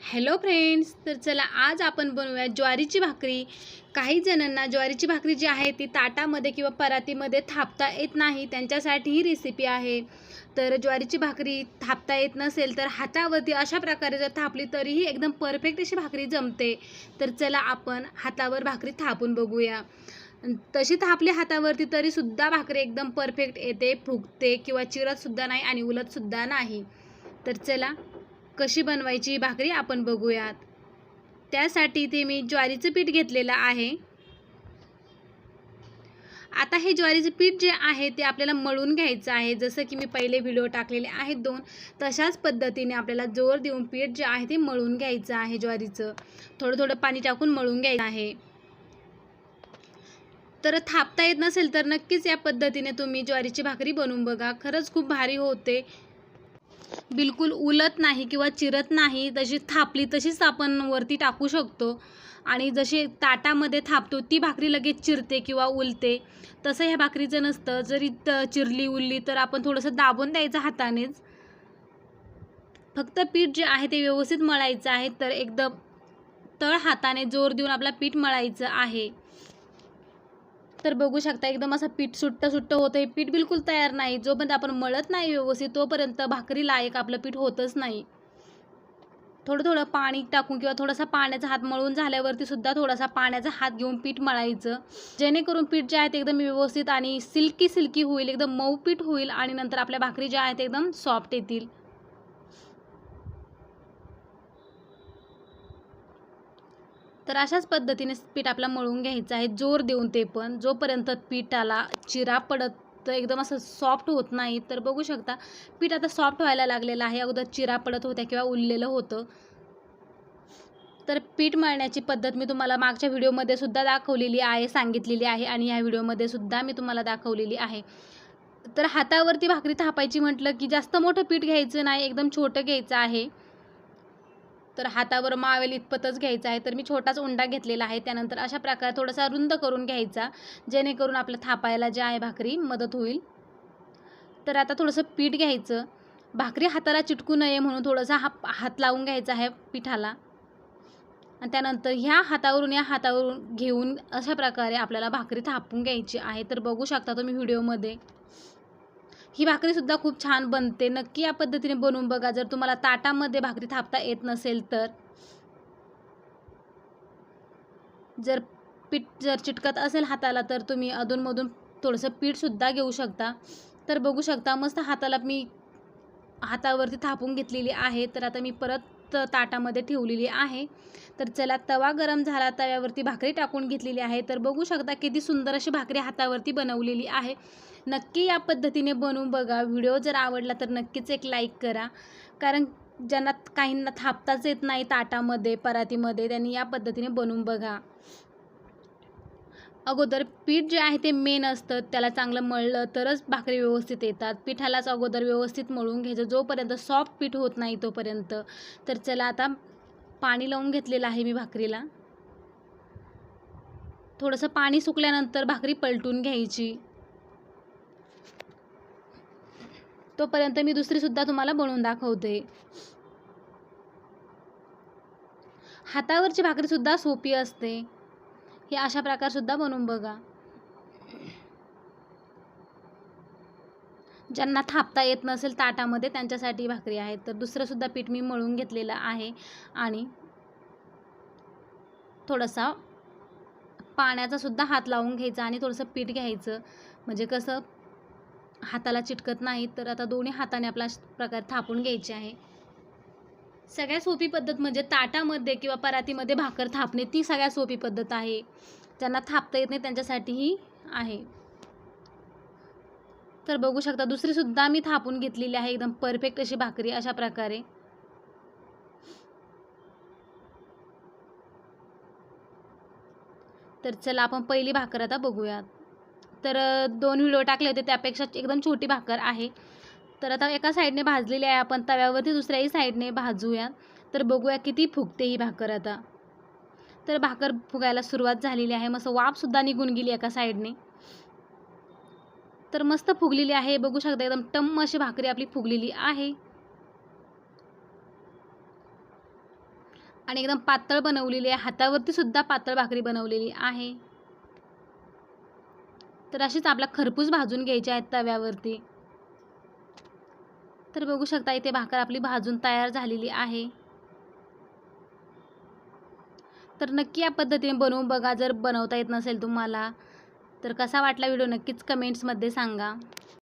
Hello friends तर चला आज आपण बनवूया ज्वारीची भाकरी. काही जणांना ज्वारीची भाकरी जी आहे ती ताटामध्ये किंवा परातीमध्ये थापता येत नाही त्यांच्यासाठी ही रेसिपी आहे. तर ज्वारीची भाकरी थापता येत नसेल तर हातावरती अशा प्रकारे जर थापली तरीही एकदम परफेक्ट अशी भाकरी जमते. तर चला आपण हातावर भाकरी थापून बघूया. तशी थापली हातावरती तरीसुद्धा भाकरी एकदम परफेक्ट येते फुगते किंवा चिरतसुद्धा नाही आणि उलटसुद्धा नाही. तर चला कशी बनवायची भाकरी आपण बघूयात. त्यासाठी ते मी ज्वारीचं पीठ घेतलेलं आहे. आता हे ज्वारीचं पीठ जे आहे ते आपल्याला मळून घ्यायचं आहे. जसं की मी पहिले व्हिडिओ टाकलेले आहेत दोन तशाच पद्धतीने आपल्याला जोर देऊन पीठ जे आहे ते मळून घ्यायचं आहे ज्वारीचं. थोडं थोडं पाणी टाकून मळून घ्यायचं आहे. तर थापता येत नसेल तर नक्कीच या पद्धतीने तुम्ही ज्वारीची भाकरी बनवून बघा. खरंच खूप भारी होते. बिलकुल उलत नाही किंवा चिरत नाही तशी थापली तशीच आपण वरती टाकू शकतो. आणि जशी ताटामध्ये थापतो ती भाकरी लगेच चिरते किंवा उलते. तसं ह्या भाकरीचं नसतं. जरी त चिरली उरली तर आपण थोडंसं दाबून द्यायचं हातानेच. फक्त पीठ जे आहे ते व्यवस्थित मळायचं आहे तर एकदम तळ हाताने जोर देऊन आपला पीठ मळायचं आहे. तर बघू शकता एकदम असं पीठ सुट्ट सुट्ट होतं हे पीठ बिलकुल तयार नाही. जोपर्यंत आपण मळत नाही व्यवस्थित तोपर्यंत भाकरी लायक आपलं पीठ होतच नाही. थोडं थोडं पाणी टाकून किंवा थोडासा पाण्याचा हात मळून झाल्यावरती सुद्धा थोडासा पाण्याचा हात घेऊन पीठ मळायचं. जेणेकरून पीठ जे आहे ते एकदम व्यवस्थित आणि सिल्की सिल्की होईल एकदम मऊ पीठ होईल आणि नंतर आपल्या भाकरी ज्या आहेत एकदम सॉफ्ट येतील. तर अशाच पद्धतीने पीठ आपला मळून घ्यायचं आहे. जोर देऊन ते पण. जोपर्यंत पिठाला चिरा पडत तर एकदम असं सॉफ्ट होत नाही तर बघू शकता पीठ आता सॉफ्ट व्हायला लागलेलं आहे. अगोदर चिरा पडत होत्या किंवा उरलेलं होतं. तर पीठ मळण्याची पद्धत मी तुम्हाला मागच्या व्हिडिओमध्ये सुद्धा दाखवलेली आहे सांगितलेली आहे आणि ह्या व्हिडिओमध्ये सुद्धा मी तुम्हाला दाखवलेली आहे. तर हातावरती भाकरी थापायची म्हटलं की जास्त मोठं पीठ घ्यायचं नाही एकदम छोटं घ्यायचं आहे. तर हातावर मावेल इतपतच घ्यायचं आहे. तर मी छोटाच उंडा घेतलेला आहे. त्यानंतर अशा प्रकारे थोडासा रुंद करून घ्यायचा जेणेकरून आपलं थापायला जे आहे भाकरी मदत होईल. तर आता थोडंसं पीठ घ्यायचं. भाकरी हाताला चिटकू नये म्हणून थोडंसं हा हात लावून घ्यायचा आहे पिठाला. आणि त्यानंतर ह्या हातावरून या हातावरून घेऊन अशा प्रकारे आपल्याला भाकरी थापून घ्यायची आहे. तर बघू शकता तुम्ही व्हिडिओमध्ये. ही भाकरीसुद्धा खूप छान बनते. नक्की या पद्धतीने बनवून बघा. जर तुम्हाला ताटामध्ये भाकरी थापता येत नसेल तर. जर पीठ जर चिटकत असेल हाताला तर तुम्ही अधूनमधून थोडंसं पीठसुद्धा घेऊ शकता. तर बघू शकता मस्त हाताला मी हातावरती थापून घेतलेली आहे. तर आता मी परत ताटामध्ये ठेवलेली आहे. तर चला तवा गरम झाला तव्यावरती भाकरी टाकून घेतलेली आहे. तर बघू शकता किती सुंदर अशी भाकरी हातावरती बनवलेली आहे. नक्की या पद्धतीने बनवून बघा. व्हिडिओ जर आवडला तर नक्कीच एक लाईक करा. कारण ज्यांना काहींना थापताच येत नाही ताटामध्ये परातीमध्ये त्यांनी या पद्धतीने बनवून बघा. अगोदर पीठ जे आहे ते मेन असतं त्याला चांगलं मळलं तरच भाकरी व्यवस्थित येतात. पिठालाच अगोदर व्यवस्थित मळून घ्यायचं. जोपर्यंत सॉफ्ट पीठ होत नाही तोपर्यंत. तर चला आता पाणी लावून घेतलेलं आहे मी भाकरीला. थोडंसं पाणी सुकल्यानंतर भाकरी पलटून घ्यायची. तोपर्यंत मी दुसरीसुद्धा तुम्हाला बनवून दाखवते. हातावरची भाकरीसुद्धा सोपी असते. हे अशा प्रकारसुद्धा बनवून बघा. ज्यांना थापता येत नसेल ताटामध्ये त्यांच्यासाठी भाकरी आहे तर दुसरंसुद्धा पीठ मी मळून घेतलेलं आहे आणि थोडासा पाण्याचा सुद्धा हात लावून घ्यायचा आणि थोडंसं पीठ घ्यायचं. म्हणजे कसं हाताला चिटकत नाही तर आता दोन्ही हाताने आपला प्रकारे थापून घ्यायचे आहे. सगळ्यात सोपी पद्धत म्हणजे ताटामध्ये किंवा परातीमध्ये भाकर थापणे ती सगळ्यात सोपी पद्धत आहे. ज्यांना थापता येत नाही त्यांच्यासाठीही आहे. तर बघू शकता दुसरीसुद्धा मी थापून घेतलेली आहे. एकदम परफेक्ट अशी भाकरी अशा प्रकारे. तर चला आपण पहिली भाकर आता बघूयात. तर दोन व्हिडिओ टाकले होते त्यापेक्षा एकदम छोटी भाकर आहे. तर आता एका साईडने भाजलेली आहे आपण तव्यावरती दुसऱ्याही साईडने भाजूया. तर बघूया किती फुगते ही भाकर आता. तर भाकर फुगायला सुरुवात झालेली आहे. मस्त वाफसुद्धा निघून गेली एका साईडने. तर मस्त फुगलेली आहे. बघू शकता एकदम टम्म अशी भाकरी आपली फुगलेली आहे. आणि एकदम पातळ बनवलेली आहे. हातावरती सुद्धा पातळ भाकरी बनवलेली आहे. तर अशीच आपला खरपूस भाजून घ्यायची आहेत तव्यावरती. तर बघू शकता इथे भाकर आपली भाजून तयार झालेली आहे. तर नक्की या पद्धतीने बनवून बघा जर बनवता येत नसेल तुम्हाला तर कसा वाटला व्हिडिओ नक्कीच कमेंट्समध्ये सांगा.